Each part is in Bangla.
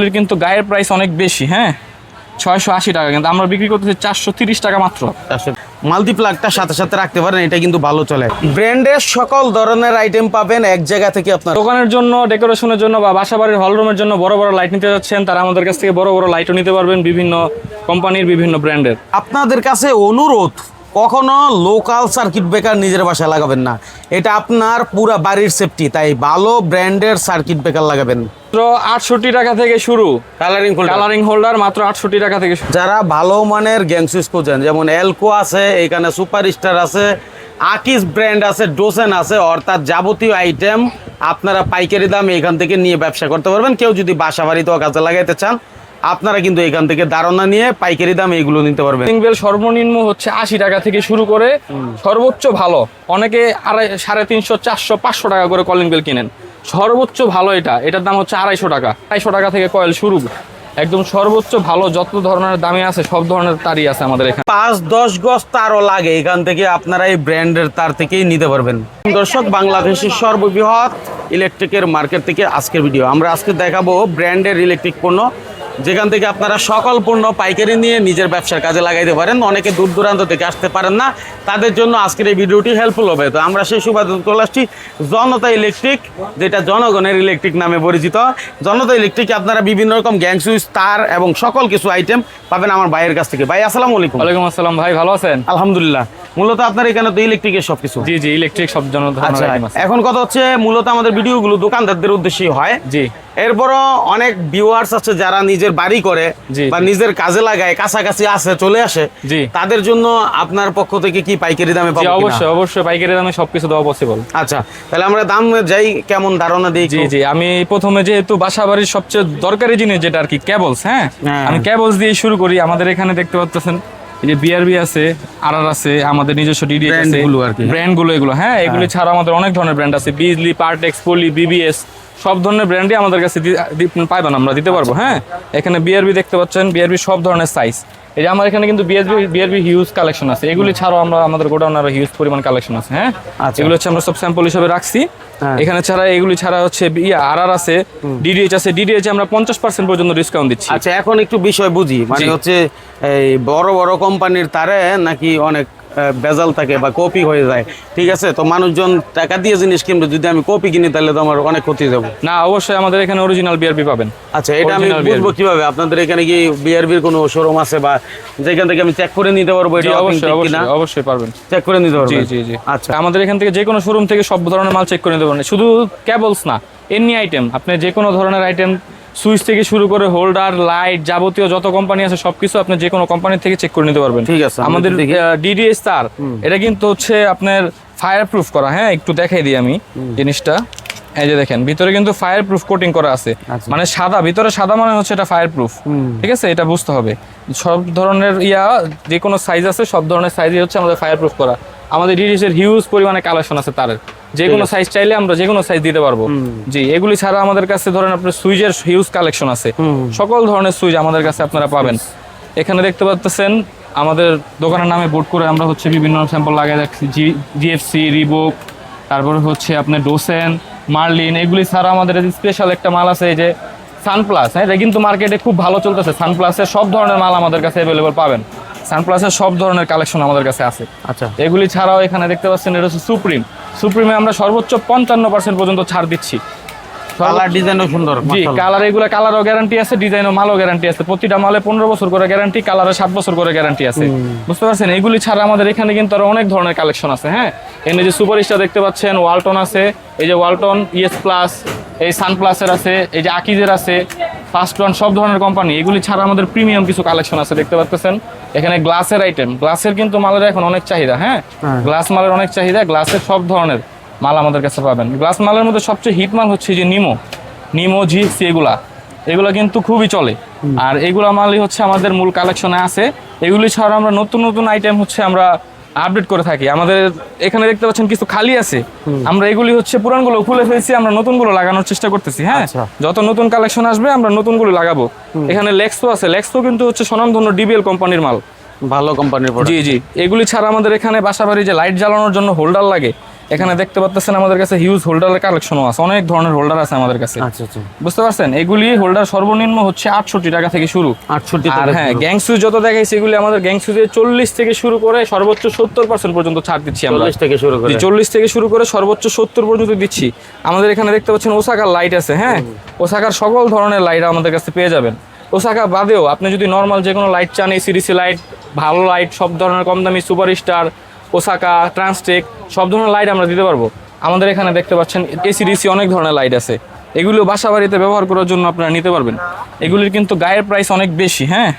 এগুলির কিন্তু গায়ের প্রাইস অনেক বেশি হ্যাঁ? ছয়শো আশি টাকা কিন্তু আমরা বিক্রি করতেছি চারশো তিরিশ টাকা মাত্র। মাল্টিপ্লাগটার সাথে সাথে রাখতে পারেন এটা কিন্তু ভালো চলে। ব্র্যান্ডের সকল ধরনের আইটেম পাবেন এক জায়গা থেকে আপনার। দোকানের জন্য ডেকোরেশনের জন্য বা বাসা বাড়ির হলরুমের জন্য বড় বড় লাইট নিতে যাচ্ছেন তারা আমাদের কাছ থেকে বড় বড় লাইটও নিতে পারবেন বিভিন্ন কোম্পানির বিভিন্ন ব্র্যান্ডের। আপনাদের কাছে অনুরোধ কখনো লোকাল সার্কিট ব্রেকার নিজের বাসায় লাগাবেন না। এটা আপনার পুরা বাড়ির সেফটি তাই ভালো ব্র্যান্ডের সার্কিট ব্রেকার লাগাবেন। মাত্র আটষট্টি টাকা থেকে শুরু। কালারিং কালারিং হোল্ডার মাত্র আটষট্টি টাকা থেকে যারা ভালো মানের গ্যাং সুইচ খোঁজেন যেমন এলকো আছে এখানে সুপার স্টার আছে আকিস ব্র্যান্ড আছে ডোসেন আছে অর্থাৎ যাবতীয় আইটেম আপনারা পাইকারি দাম এখান থেকে নিয়ে ব্যবসা করতে পারবেন। কেউ যদি বাসা বাড়িতেও কাজে লাগাইতে চান আপনারা কিন্তু এখান থেকে ধারণা নিয়ে পাইকারি দামে এগুলো নিতে পারবেন। বেল সর্বনিম্ন হচ্ছে আশি টাকা থেকে শুরু করে সর্বোচ্চ ভালো। অনেকে আড়াই সাড়ে তিনশো চারশো পাঁচশো টাকা করে কলিং বেল কিনেন। সর্বোচ্চ ভালো এটা। এটার দাম হচ্ছে আড়াইশো টাকা। আড়াইশো টাকা থেকে কয়েল শুরু একদম সর্বোচ্চ ভালো যত ধরনের দামে আছে সব ধরনের তারই আছে আমাদের এখানে। পাঁচ দশ গজ তারও লাগে। এখান থেকে আপনারা এই ব্র্যান্ডের তার থেকেই নিতে পারবেন। দর্শক বাংলাদেশের সর্ববৃহৎ ইলেকট্রিকের মার্কেট থেকে আজকের ভিডিও আমরা আজকে দেখাবো ব্র্যান্ডের ইলেকট্রিক পণ্য। যেখান থেকে আপনারা সকল পণ্য পাইকারি নিয়ে নিজের ব্যবসার কাজে লাগাইতে পারেন অনেকে দূর দূরান্ত থেকে আসতে পারেন না। তাদের জন্য আজকের এই ভিডিওটি হেল্পফুল হবে। তো আমরা সেই সুবাদে চলে আসছি। জনতা ইলেকট্রিক যেটা জনগণের ইলেকট্রিক নামে পরিচিত। জনতা ইলেকট্রিকে আপনারা বিভিন্ন রকম গ্যাং সুইচ তার এবং সকল কিছু আইটেম পাবেন আমার ভাইয়ের কাছ থেকে। ভাই আসসালামু আলাইকুম। ওয়ালাইকুম আসসালাম। ভাই ভালো আছেন? আলহামদুলিল্লাহ। মূলত আপনার এখানে তো ইলেকট্রিকের সবকিছু। জি জি ইলেকট্রিক সব জন ধরনের আচ্ছা এখন কথা হচ্ছে মূলত আমাদের ভিডিওগুলো দোকানদারদের উদ্দেশ্যেই হয়। জি। এরপরও অনেক ভিউয়ার্স আছে যারা নিজের বাড়ি করে বা নিজের কাজে লাগায় কাছাকাছি আসে চলে আসে তাদের জন্য আপনার পক্ষ থেকে কি পাইকারি দামে পাবো অবশ্যই অবশ্যই পাইকারি দামে সবকিছু দেওয়া পসিবল আচ্ছা তাহলে আমরা দাম যাই কেমন ধারণা দিই জি জি আমি প্রথমে যেহেতু বাসা বাড়ির সবচেয়ে দরকারি জিনিস যেটা আর কি কেবলস হ্যাঁ? হ্যাঁ। আমি কেবলস দিয়ে শুরু করি আমাদের এখানে দেখতে পাচ্ছেন এই যে বিআরবি আছে আরআর আছে আমাদের নিজস্ব ডিডিএস আছে গুলো আর কি। ব্র্যান্ডগুলো এগুলো হ্যাঁ এগুলি ছাড়া আমাদের অনেক ধরনের ব্র্যান্ড আছে বিজলি পার্টেক্স পলি বিবিএস সব ধরনের ব্র্যান্ডই আমাদের কাছে পাইবেন আমরা দিতে পারব আচ্ছা। হ্যাঁ? এখানে বিআরবি দেখতে পাচ্ছেন বিআরবি সব ধরনের সাইজ এই যে আমার এখানে কিন্তু বিএসবি বিআরবি হিউজ কালেকশন আছে। এগুলি ছাড়াও আমরা আমাদের গোডাউন আরও হিউজ পরিমাণ কালেকশন আছে হ্যাঁ? আচ্ছা। এগুলো হচ্ছে আমরা সব স্যাম্পল হিসেবে রাখছি। হ্যাঁ। এখানে ছাড়া এগুলি ছাড়া হচ্ছে ইয়া আর আর আছে ডিডিএইচ আছে। ডিডিএইচ আমরা পঞ্চাশ পার্সেন্ট পর্যন্ত ডিসকাউন্ট দিচ্ছি। আচ্ছা এখন একটু বিষয় বুঝি। মানে হচ্ছে এই বড় বড় কোম্পানির তারে নাকি অনেক ভেজাল থাকে বা কপি হয়ে যায়। ঠিক আছে? তো মানুষজন টাকা দিয়ে জিনিস কিনবে যদি আমি কপি কিনি তাহলে তো আমার অনেক ক্ষতি যাবে। না অবশ্যই আমাদের এখানে অরিজিনাল বিআরবি পাবেন। আচ্ছা এটা আমি বুঝব কীভাবে? আপনাদের এখানে কি বিআরবির কোনো শোরুম আছে বা যেখান থেকে আমি চেক করে নিতে পারব এটা অবশ্যই অবশ্যই অবশ্যই পারবেন। চেক করে নিতে পারব জি জি জি। আচ্ছা। আমাদের এখান থেকে যে কোনো শোরুম থেকে সব ধরনের মাল চেক করে নিতে পারেন শুধু কেবলস না এমনি আইটেম আপনি যে কোনো ধরনের আইটেম সুইচ থেকে শুরু করে হোল্ডার লাইট যাবতীয় যত কোম্পানি আছে সবকিছু আপনি যে কোনো কোম্পানি থেকে চেক করে নিতে পারবেন। ঠিক আছে, আমাদের ডিডিএস তার এটা কিন্তু হচ্ছে আপনার ফায়ার প্রুফ করা। হ্যাঁ একটু দেখাই দিই আমি জিনিসটা। এই যে দেখেন ভিতরে কিন্তু ফায়ার প্রুফ কোটিং করা আছে। আচ্ছা। মানে সাদা ভিতরে সাদা মানে হচ্ছে এটা ফায়ার প্রুফ ঠিক আছে এটা বুঝতে হবে। সব ধরনের ইয়া যে কোনো সাইজ আছে সব ধরনের সাইজই হচ্ছে আমাদের ফায়ার প্রুফ করা। আমাদের ডিডিএস এর হিউজ পরিমাণে কালেকশন আছে তারের। যে কোনো সাইজ চাইলে আমরা যে কোনো সাইজ দিতে পারব। জি এগুলি ছাড়া আমাদের কাছে ধরেন আপনার সুইচের হিউজ কালেকশন আছে। সকল ধরনের সুইচ আমাদের কাছে আপনারা পাবেন। এখানে দেখতে পাচ্ছেন আমাদের দোকানের নামে বোর্ড করে আমরা হচ্ছে বিভিন্ন স্যাম্পল লাগিয়ে রাখছি। জি জিএফসি রিবোক তারপরে হচ্ছে আপনার ডোসেন মার্লিন এগুলি ছাড়া আমাদের স্পেশাল একটা মাল আছে এই যে সানপ্লাস হ্যাঁ এটা কিন্তু মার্কেটে খুব ভালো চলতেছে। সানপ্লাসের সব ধরনের মাল আমাদের কাছে অ্যাভেলেবল পাবেন। সানপ্লাসের সব ধরনের কালেকশন আমাদের কাছে আছে। আচ্ছা। এগুলি ছাড়াও এখানে দেখতে পাচ্ছেন এটা হচ্ছে সুপ্রিম সুপ্রিমে আমরা সর্বোচ্চ পঞ্চান্ন পার্সেন্ট পর্যন্ত ছাড় দিচ্ছি। কালার ডিজাইনও সুন্দর জি। কালার এগুলো কালারও গ্যারান্টি আছে ডিজাইনও মালও গ্যারান্টি আছে। প্রতিটা মালে পনেরো বছর করে গ্যারান্টি কালারে সাত বছর করে গ্যারান্টি আছে। বুঝতে পারছেন? এগুলি ছাড়া আমাদের এখানে কিন্তু আরও অনেক ধরনের কালেকশন আছে হ্যাঁ? এখানে যে সুপার স্টার দেখতে পাচ্ছেন ওয়ালটন আছে এই যে ওয়ালটন ইএস প্লাস এই সান প্লাসের আছে এই যে আকিজের আছে ফার্স্ট ওয়ান সব ধরনের কোম্পানি এগুলি ছাড়া আমাদের প্রিমিয়াম কিছু কালেকশন আছে দেখতে পাচ্ছেন এখানে গ্লাসের আইটেম গ্লাসের কিন্তু মালের এখন অনেক চাহিদা হ্যাঁ? হ্যাঁ। গ্লাস মালের অনেক চাহিদা গ্লাসের সব ধরনের। মাল আমাদের কাছে পাবেন। গ্লাস মালের মধ্যে সবচেয়ে হিট মাল হচ্ছে যে নিমো নিমো জিএসসি এগুলা। এগুলা কিন্তু খুবই চলে। আর এগুলা মালই হচ্ছে আমাদের মূল কালেকশনে আছে। এগুলি ছাড়া আমরা নতুন নতুন আইটেম হচ্ছে আমরা আপডেট করে থাকি। আমাদের এখানে দেখতে পাচ্ছেন কিছু খালি আছে। আমরা এগুলি হচ্ছে পুরানগুলো খুলে ফেলছি আমরা নতুনগুলো লাগানোর চেষ্টা করতেছি হ্যাঁ? আচ্ছা। যত নতুন কালেকশন আসবে আমরা নতুনগুলো লাগাবো। এখানে লেক্সো আছে। লেক্সো কিন্তু হচ্ছে স্বনামধন্য ডিবিএল কোম্পানির মাল। ভালো কোম্পানির জি জি। এগুলি ছাড়া আমাদের এখানে বাসাবাড়ি যে লাইট জ্বালানোর জন্য হোল্ডার লাগে এখানে দেখতে পাচ্ছেন আমাদের কাছে হিউজ হোল্ডারের কালেকশনও আছে অনেক ধরনের হোল্ডার আছে আমাদের কাছে। আচ্ছা আচ্ছা। বুঝতে পারছেন? এগুলি হোল্ডার সর্বনিম্ন হচ্ছে আটষট্টি টাকা থেকে শুরু। আটষট্টি আর হ্যাঁ গ্যাং সুইচ যত দেখাইছি এগুলি আমাদের গ্যাং সুইচে চল্লিশ থেকে শুরু করে সর্বোচ্চ সত্তর পার্সেন্ট পর্যন্ত ছাড় দিচ্ছি আমরা। চল্লিশ থেকে শুরু করে। চল্লিশ থেকে শুরু করে সর্বোচ্চ সত্তর পর্যন্ত দিচ্ছি। আমাদের এখানে দেখতে পাচ্ছেন ওসাকার লাইট আছে হ্যাঁ? ওসাকার সকল ধরনের লাইট আমাদের কাছে পেয়ে যাবেন। ওসাকা বাদেও আপনি যদি নর্মাল যে কোনো লাইট চান এসিডিসি লাইট ভালো লাইট সব ধরনের কম দামি সুপার স্টার ওসাকা ট্রান্সটেক সব ধরনের লাইট আমরা দিতে পারব। আমাদের এখানে দেখতে পাচ্ছেন এসিডিসি অনেক ধরনের লাইট আছে। এগুলো বাসা বাড়িতে ব্যবহার করার জন্য আপনারা নিতে পারবেন। এগুলির কিন্তু গায়ের প্রাইস অনেক বেশি হ্যাঁ?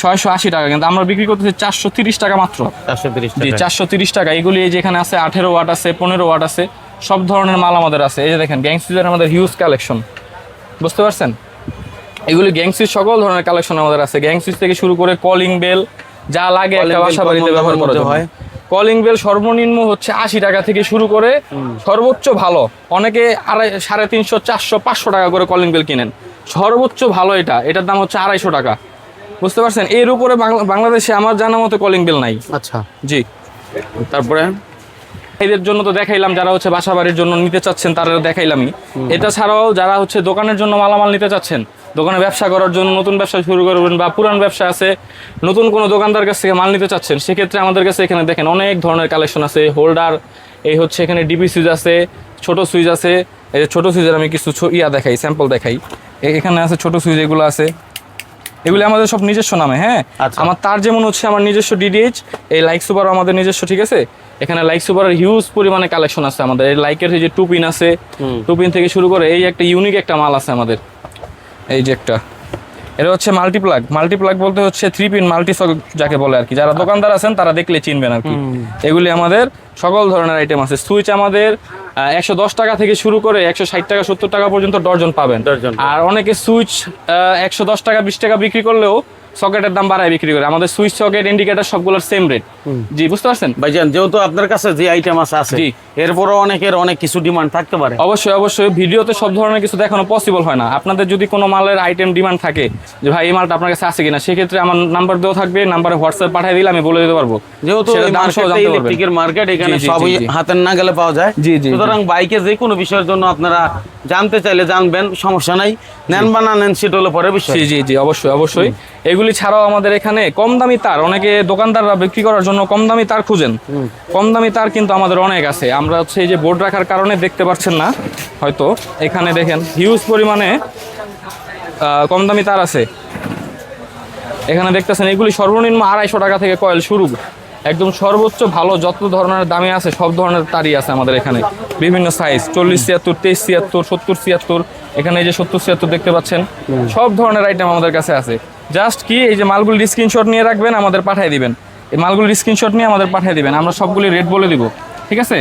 ছয়শো আশি টাকা কিন্তু আমরা বিক্রি করতেছি চারশো তিরিশ টাকা মাত্র। চারশো তিরিশ জি টাকা। চারশো তিরিশ টাকা। এগুলি এই যেখানে আছে আঠেরো ওয়াট আছে পনেরো ওয়াট আছে সব ধরনের মাল আমাদের আছে। এই যে দেখেন গ্যাংসুইজের আমাদের হিউজ কালেকশন বুঝতে পারছেন? এগুলি গ্যাংসুইজ সকল ধরনের কালেকশন আমাদের আছে। গ্যাংসুইজ থেকে শুরু করে কলিং বেল যা লাগে একটা বাসা বাড়িতে ব্যবহার দামের করা হয় হয়? কলিং বেল সর্বনিম্ন হচ্ছে আশি টাকা থেকে শুরু করে সর্বোচ্চ ভালো। অনেকে আড়াই সাড়ে তিনশো চারশো পাঁচশো টাকা করে কলিং বেল কিনেন। সর্বোচ্চ ভালো এটা। এটার দাম হচ্ছে আড়াইশো টাকা। বুঝতে পারছেন? এর উপরে বাংলা- বাংলাদেশে আমার জানা মতো কলিং বেল নাই। আচ্ছা। জি। তারপরে এদের জন্য তো দেখাইলাম যারা হচ্ছে বাসা বাড়ির জন্য নিতে চাচ্ছেন তারা দেখাইলামই। এটা ছাড়াও যারা হচ্ছে দোকানের জন্য মালামাল নিতে চাচ্ছেন দোকানে ব্যবসা করার জন্য নতুন ব্যবসা শুরু করবেন বা পুরান ব্যবসা আছে নতুন কোনো দোকানদার কাছ থেকে মাল নিতে চাচ্ছেন সেক্ষেত্রে আমাদের কাছে এখানে দেখেন অনেক ধরনের কালেকশন আছে। হোল্ডার এই হচ্ছে এখানে ডিপি সুইচ আছে ছোট সুইচ আছে। এই যে ছোট সুইচের আমি কিছু ইয়া দেখাই স্যাম্পল দেখাই। এখানে আছে ছোট সুইচ এগুলো আছে। এগুলি আমাদের সব নিজস্ব নামে হ্যাঁ? আচ্ছা। আমার তার যেমন হচ্ছে আমার নিজস্ব ডিডিএইচ এই লাইক সুপার আমাদের নিজস্ব ঠিক আছে? এখানে লাইক সুপারের হিউজ পরিমাণে কালেকশন আছে আমাদের। এই লাইকের যে টু পিন আছে হুম। টু পিন থেকে শুরু করে এই একটা ইউনিক একটা মাল আছে আমাদের। এই যে একটা। এটা হচ্ছে মাল্টিপ্লাগ মাল্টিপ্লাগ বলতে হচ্ছে থ্রি পিন মাল্টি যাকে বলে আর কি যারা দোকানদার আছেন তারা দেখলে চিনবেন আর কি এগুলি আমাদের সকল ধরনের আইটেম আছে। সুইচ আমাদের একশো দশ টাকা থেকে শুরু করে একশো ষাট টাকা সত্তর টাকা পর্যন্ত ডর্জন পাবেন। আর অনেকে সুইচ একশো দশ টাকা বিশ টাকা বিক্রি করলেও সকেটের দাম বাড়ায় বিক্রি করে। আমাদের সুইচ সকেট ইন্ডিকেটার সবগুলোর সেম রেট জি বুঝতে পারছেন? ভাইজান যেহেতু আপনার কাছে যে আইটেম আছে আছে। এরপরও অনেকের অনেক কিছু ডিমান্ড থাকতে পারে। অবশ্যই অবশ্যই। ভিডিওতে সব ধরনের কিছু দেখানো পসিবল হয় না। আপনাদের যদি কোনো মালের আইটেম ডিমান্ড থাকে যে ভাই এই মালটা আপনার কাছে আছে কিনা সেক্ষেত্রে আমার নাম্বার দেওয়া থাকবে নাম্বারে হোয়াটসঅ্যাপ পাঠিয়ে দিলে আমি বলে দিতে পারব। যেহেতু। ইলেকট্রিকের মার্কেট এখানে সবই। হাতের না গেলে পাওয়া যায়। জি, জি, সুতরাং বাইকে যে কোনো বিষয়ের জন্য আপনারা জানতে চাইলে জানবেন সমস্যা নাই। নেন বা না নেন সেটা হলো পরে বিষয়। জি জি জি অবশ্যই অবশ্যই। এগুলি ছাড়াও আমাদের এখানে কম দামি তার অনেকে দোকানদাররা বিক্রি করার জন্য কম দামি তার খুঁজেন। কম দামি তার কিন্তু আমাদের অনেক আছে। আমরা হচ্ছে এই যে বোর্ড রাখার কারণে দেখতে পাচ্ছেন না হয়তো। এখানে দেখেন হিউজ পরিমাণে কম দামি তার আছে। এখানে দেখতেছেন এগুলি সর্বনিম্ন আড়াইশো টাকা থেকে কয়েল শুরু। একদম সর্বোচ্চ ভালো যত ধরনের দামে আছে সব ধরনের তারই আছে আমাদের এখানে। বিভিন্ন সাইজ চল্লিশ ছিয়াত্তর তেইশ ছিয়াত্তর সত্তর ছিয়াত্তর। এখানে এই যে সত্তর ছিয়াত্তর দেখতে পাচ্ছেন সব ধরনের আইটেম আমাদের কাছে আছে। জাস্ট কি? এই যে মালগুলির স্ক্রিনশট নিয়ে রাখবেন, আমাদের পাঠিয়ে দিবেন। এই মালগুলির স্ক্রিনশট নিয়ে আমাদের পাঠিয়ে দিবেন। আমরা সবগুলি রেট বলে দিব। ঠিক আছে?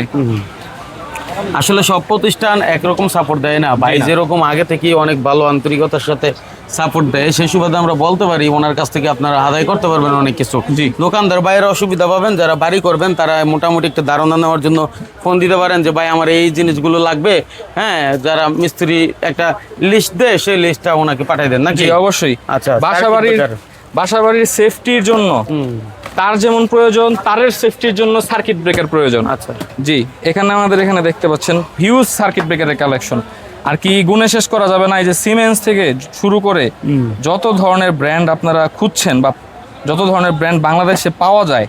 আসলে সব প্রতিষ্ঠান একরকম সাপোর্ট দেয় না। ভাই যেরকম আগে থেকে অনেক ভালো আন্তরিকতার সাথে সাপোর্ট দেয় সেই সুবাদে আমরা বলতে পারি ওনার কাছ থেকে আপনারা আদায় করতে পারবেন অনেক কিছু। জি। দোকানদার বাইরে অসুবিধা পাবেন যারা বাড়ি করবেন তারা মোটামুটি একটা ধারণা নেওয়ার জন্য ফোন দিতে পারেন যে ভাই আমার এই জিনিসগুলো লাগবে। হ্যাঁ যারা মিস্ত্রি একটা লিস্ট দেয় সেই লিস্টটা ওনাকে পাঠিয়ে দেন নাকি? অবশ্যই। আচ্ছা, বাসা বাড়ির বাসা বাড়ির সেফটির জন্য তার যেমন প্রয়োজন তারের সেফটির জন্য সার্কিট ব্রেকার প্রয়োজন। আচ্ছা। জি এখানে আমাদের এখানে দেখতে পাচ্ছেন হিউজ সার্কিট ব্রেকারের কালেকশন আর কি গুণে শেষ করা যাবে না এই যে সিমেন্স থেকে শুরু করে যত ধরনের ব্র্যান্ড আপনারা খুঁজছেন বা যত ধরনের ব্র্যান্ড বাংলাদেশে পাওয়া যায়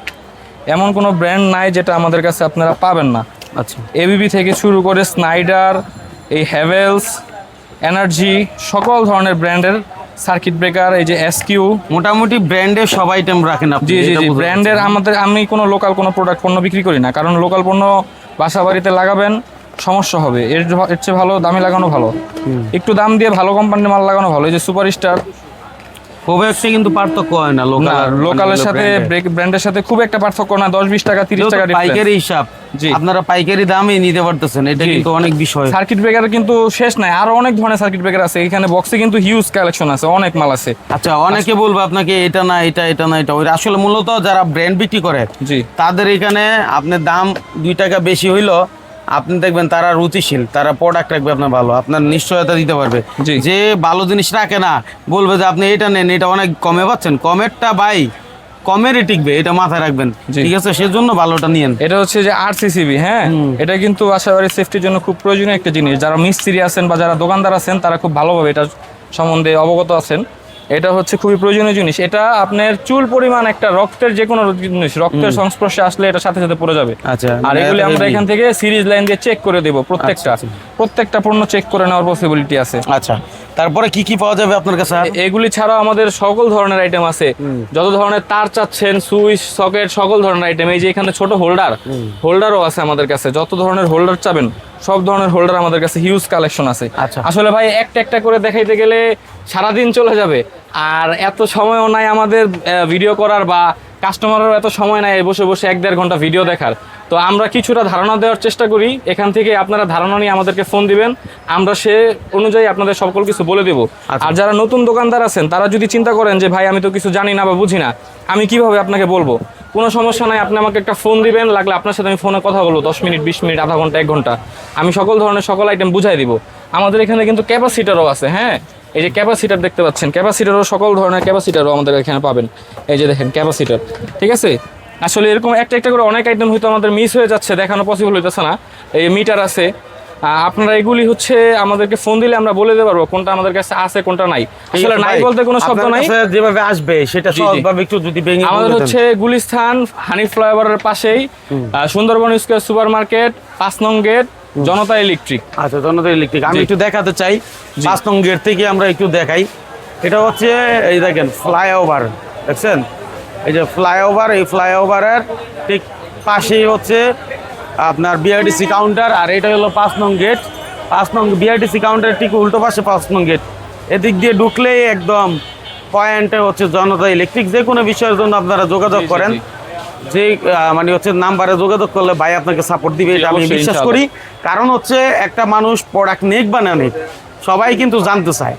এমন কোনো ব্র্যান্ড নাই যেটা আমাদের কাছে আপনারা পাবেন না। আচ্ছা। এবিবি থেকে শুরু করে স্নাইডার এই হ্যাভেলস এনার্জি সকল ধরনের ব্র্যান্ডের সার্কিট ব্রেকার এই যে এসকিউ মোটামুটি ব্র্যান্ডে সব আইটেম রাখেন আপনি জি জি জি ব্র্যান্ডের আমাদের আমি কোনো লোকাল কোনো প্রোডাক্ট পণ্য বিক্রি করি না কারণ লোকাল পণ্য বাসা বাড়িতে লাগাবেন সমস্যা হবে। এর এর চেয়ে ভালো দামি লাগানো ভালো। একটু দাম দিয়ে ভালো কোম্পানির মাল লাগানো ভালো। এই যে সুপার স্টার খুব একটা কিন্তু পার্থক্য হয় না লোকাল লোকালের সাথে ব্র্যান্ডের সাথে খুব একটা পার্থক্য না দশ বিশ টাকা তিরিশ টাকা পাইকারি হিসাব। আপনারা পাইকারি দামই নিতে পারতেছেন এটা কিন্তু অনেক বিষয়। সার্কিট ব্রেকার কিন্তু শেষ নাই আরও অনেক ধরনের সার্কিট ব্রেকার আছে এখানে বক্সে কিন্তু হিউজ কালেকশন আছে অনেক মাল আছে। আচ্ছা অনেকে বলবে আপনাকে এটা না এটা এটা না এটা ওই আসলে মূলত যারা ব্র্যান্ড বিক্রি করে জি। তাদের এখানে আপনার দাম দুই টাকা বেশি হইল আপনি দেখবেন তারা রুচিশীল তারা প্রোডাক্ট রাখবে আপনার ভালো আপনার নিশ্চয়তা দিতে পারবে। যে ভালো জিনিস রাখে না বলবে যে আপনি এটা নেন এটা অনেক কমে পাচ্ছেন। কমেরটা বাই কমেরই টিকবে এটা মাথায় রাখবেন। ঠিক আছে? সেজন্য ভালোটা নিয়েন। এটা হচ্ছে যে আর সিসিবি হ্যাঁ? এটা কিন্তু আশা করি সেফটির জন্য খুব প্রয়োজনীয় একটা জিনিস। যারা মিস্ত্রি আছেন বা যারা দোকানদার আছেন তারা খুব ভালোভাবে এটা সম্বন্ধে অবগত আছেন। এটা হচ্ছে খুবই প্রয়োজনীয় জিনিস। এটা আপনার চুল পরিমাণ একটা রক্তের যে কোনো জিনিস রক্তের সংস্পর্শে আসলে এটা সাথে সাথে পড়ে যাবে। আচ্ছা আর এগুলি আমরা এখান থেকে সিরিজ লাইন দিয়ে চেক করে দেব প্রত্যেকটা। আচ্ছা, প্রত্যেকটা পণ্য চেক করে নেওয়ার পসিবিলিটি আছে। আচ্ছা তারপরে কি কি পাওয়া যাবে আপনার কাছে? এগুলি ছাড়াও আমাদের সকল ধরনের আইটেম আছে। যত ধরনের তার চাচ্ছেন সুইচ সকেট সকল ধরনের আইটেম এই যে এখানে ছোট হোল্ডার হোল্ডারও আছে আমাদের কাছে। যত ধরনের হোল্ডার চাবেন সব ধরনের হোল্ডার আমাদের কাছে হিউজ কালেকশন আছে। আচ্ছা। আসলে ভাই একটা একটা করে দেখাইতে গেলে সারাদিন চলে যাবে। আর এত সময়ও নাই আমাদের ভিডিও করার বা কাস্টমারেরও এত সময় নাই বসে বসে এক দেড় ঘণ্টা ভিডিও দেখার। তো আমরা কিছুটা ধারণা দেওয়ার চেষ্টা করি এখান থেকে আপনারা ধারণা নিয়ে আমাদেরকে ফোন দিবেন আমরা সে অনুযায়ী আপনাদের সকল কিছু বলে দেবো। আচ্ছা। আর যারা নতুন দোকানদার আছেন তারা যদি চিন্তা করেন যে ভাই আমি তো কিছু জানি না বা বুঝি না আমি কীভাবে আপনাকে বলব? কোনো সমস্যা নাই আপনি আমাকে একটা ফোন দিবেন লাগলে আপনার সাথে আমি ফোনে কথা বলব দশ মিনিট বিশ মিনিট আধা ঘণ্টা এক ঘণ্টা। আমি সকল ধরনের সকল আইটেম বুঝাই দিব। আমাদের এখানে কিন্তু ক্যাপাসিটারও আছে হ্যাঁ? এই যে ক্যাপাসিটার দেখতে পাচ্ছেন ক্যাপাসিটারও সকল ধরনের ক্যাপাসিটারও আমাদের এখানে পাবেন। এই যে দেখেন ক্যাপাসিটার ঠিক আছে? আসলে এরকম একটা একটা করে অনেক আইটেম হয়তো আমাদের মিস হয়ে যাচ্ছে দেখানো পসিবল হইতেছে না। এই মিটার আছে আপনারা এগুলি হচ্ছে আমাদেরকে ফোন দিলে আমরা বলে দিতে পারব কোনটা আমাদের কাছে আছে কোনটা নাই। আসলে নাই বলতে কোনো শব্দ নাই। যেভাবে আসবে সেটা। সহজভাবে একটু যদি ভেঙে আমাদের হচ্ছে গুলিস্থান হানি ফ্লাইওভারের পাশেই সুন্দরবন স্কোয়ার সুপার মার্কেট পাঁচ নং গেট জনতা ইলেকট্রিক। আচ্ছা জনতা ইলেকট্রিক আমি একটু দেখাতে চাই পাঁচ নং গেট থেকে আমরা একটু দেখাই। এটা হচ্ছে এই দেখেন ফ্লাইওভার দেখছেন? এই যে ফ্লাইওভার এই ফ্লাইওভারের ঠিক পাশেই হচ্ছে আপনার বিআরটিসি কাউন্টার আর এটা হলো পাঁচ নং গেট পাঁচ নং বিআরটিসি কাউন্টারের ঠিক উল্টো পাশে পাঁচ নং গেট এদিক দিয়ে ঢুকলেই একদম পয়েন্টে হচ্ছে জনতা ইলেকট্রিক যে কোনো বিষয়ের জন্য আপনারা যোগাযোগ করেন। যে মানে হচ্ছে নাম্বারে যোগাযোগ করলে ভাই আপনাকে সাপোর্ট দিবে এটা আমি বিশ্বাস করি। কারণ হচ্ছে একটা মানুষ প্রোডাক্ট নেক বা না নেক সবাই কিন্তু জানতে চায়।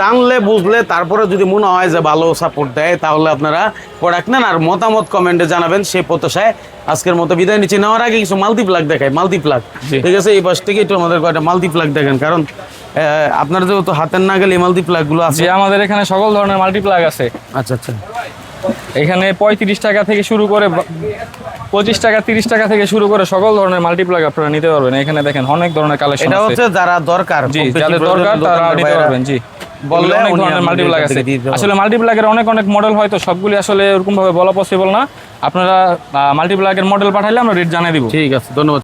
জানলে বুঝলে তারপরে যদি মনে হয় যে ভালো সাপোর্ট দেয় তাহলে আপনারা প্রোডাক্ট নেন। আর মতামত কমেন্টে জানাবেন সেই প্রত্যাশায় আজকের মতো বিদায় নিচ্ছি। নেওয়ার আগে কিছু মাল্টিপ্লাগ দেখায় মাল্টিপ্লাগ জি। ঠিক আছে এই পাশ থেকে একটু আমাদের কয়েকটা মাল্টিপ্লাগ দেখেন। কারণ আপনার যেহেতু হাতের না গেলে মাল্টিপ্লাগগুলো আছে। আমাদের এখানে সকল ধরনের মাল্টিপ্লাগ আছে। আচ্ছা আচ্ছা। এখানে পঁয়ত্রিশ টাকা থেকে শুরু করে পঁচিশ টাকা তিরিশ টাকা থেকে শুরু করে সকল ধরনের মাল্টিপ্লাগ আপনারা নিতে পারবেন। এখানে দেখেন অনেক ধরনের কালেকশন এটা হচ্ছে যারা দরকার জি যাদের দরকার তারা নিতে পারবেন জি। বললে অনেক ধরনের মাল্টিপ্লাগ আছে। আসলে মাল্টিপ্লাগের অনেক অনেক মডেল হয়তো সবগুলি আসলে এরকম ভাবে বলা পসিবল না। আপনারা মাল্টিপ্লাগের মডেল পাঠাইলে আমরা রেট জানিয়ে দিব। ঠিক আছে ধন্যবাদ।